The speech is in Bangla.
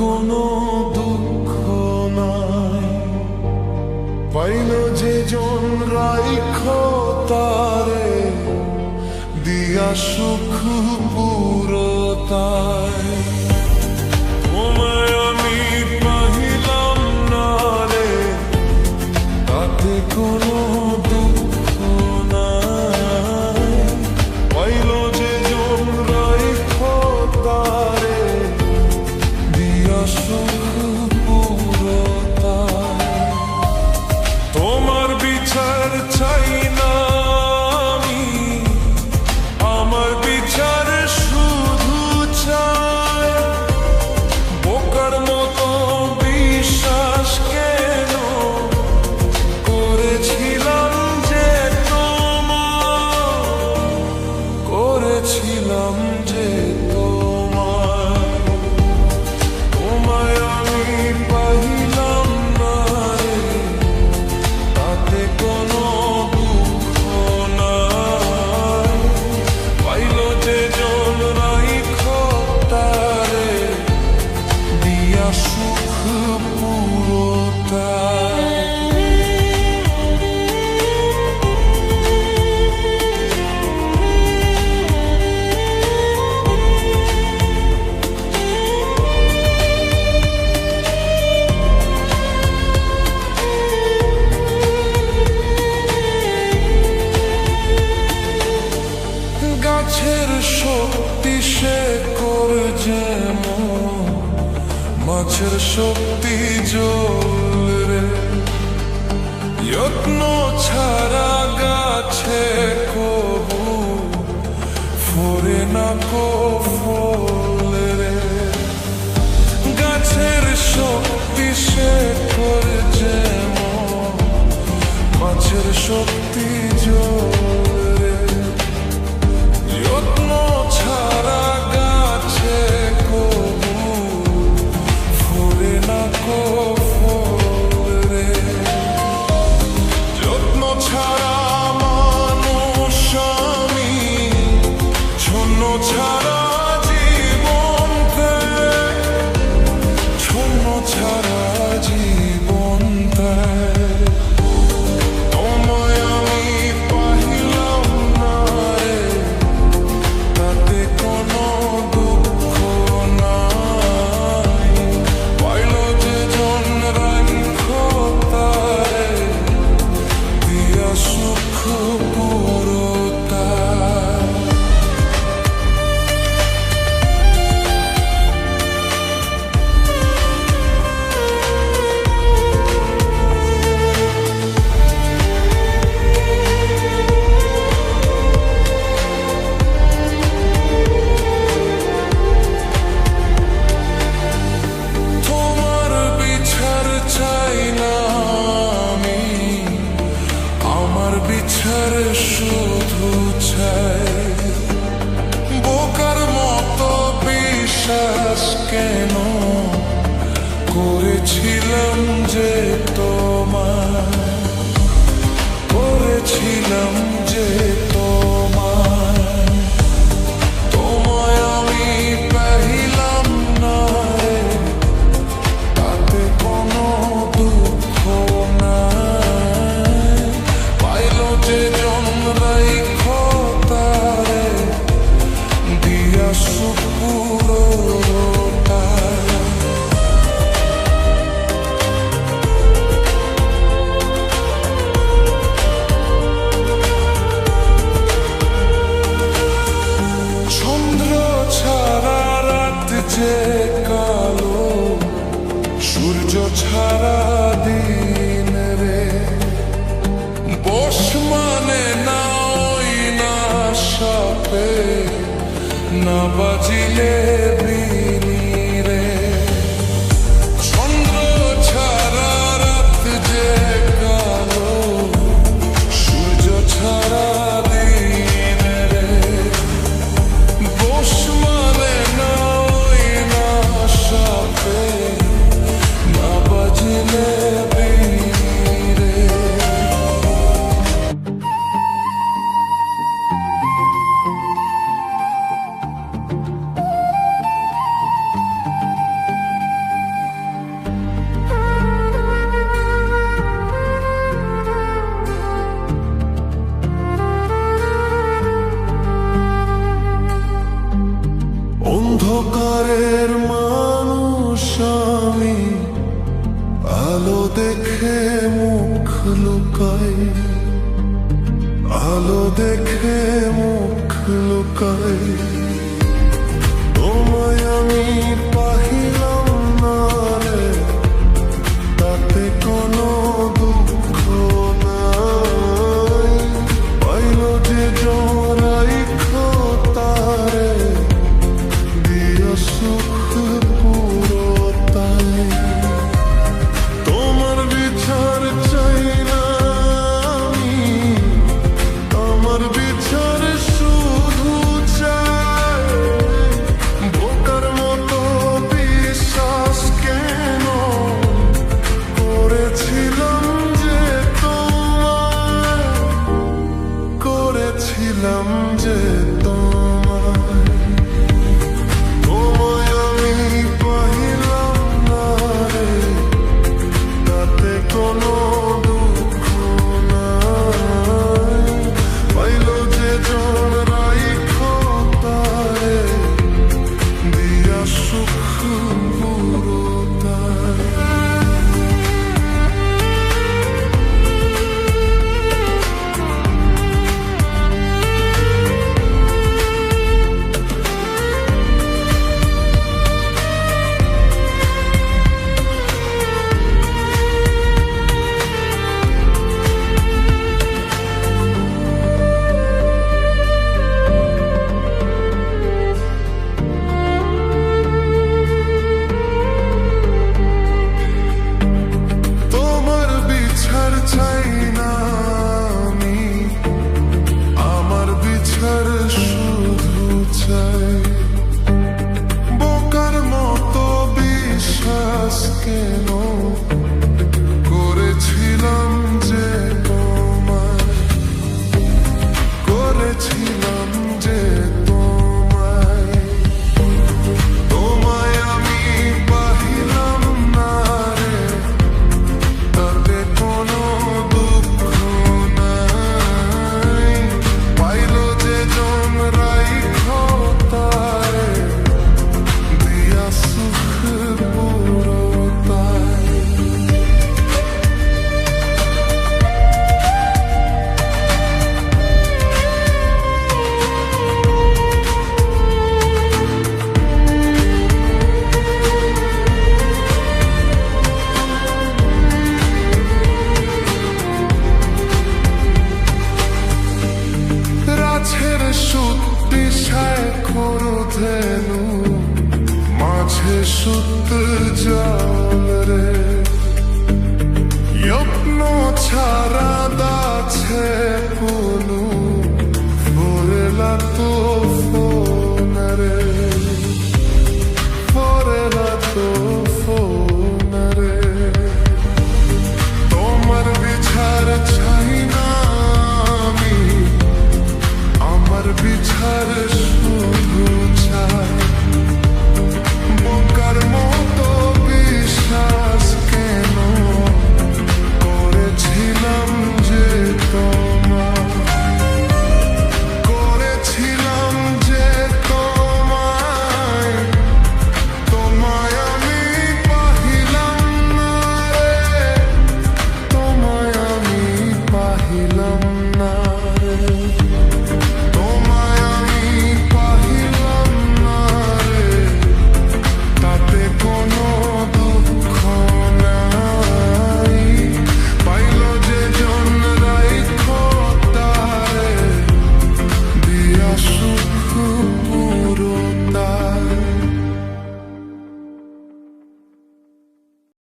কোনো দুঃখ নাই। পাইল যে জন রাইখ তারে, দিয়া সুখ পুরতায়। তোমায় আমি পাহিলাম না রে তাতে কোনো মাছের শক্তি জল রে। যত্ন ছাড়া গাছে কবু, ফোরে না কো ফল রে। গাছের শক্তি সে করে যেমন মাছের শক্তি não pode ler. অন্ধকারের মানুষ আমি। আলো দেখে মুখ লুকাই। আলো দেখে মুখ লুকাই।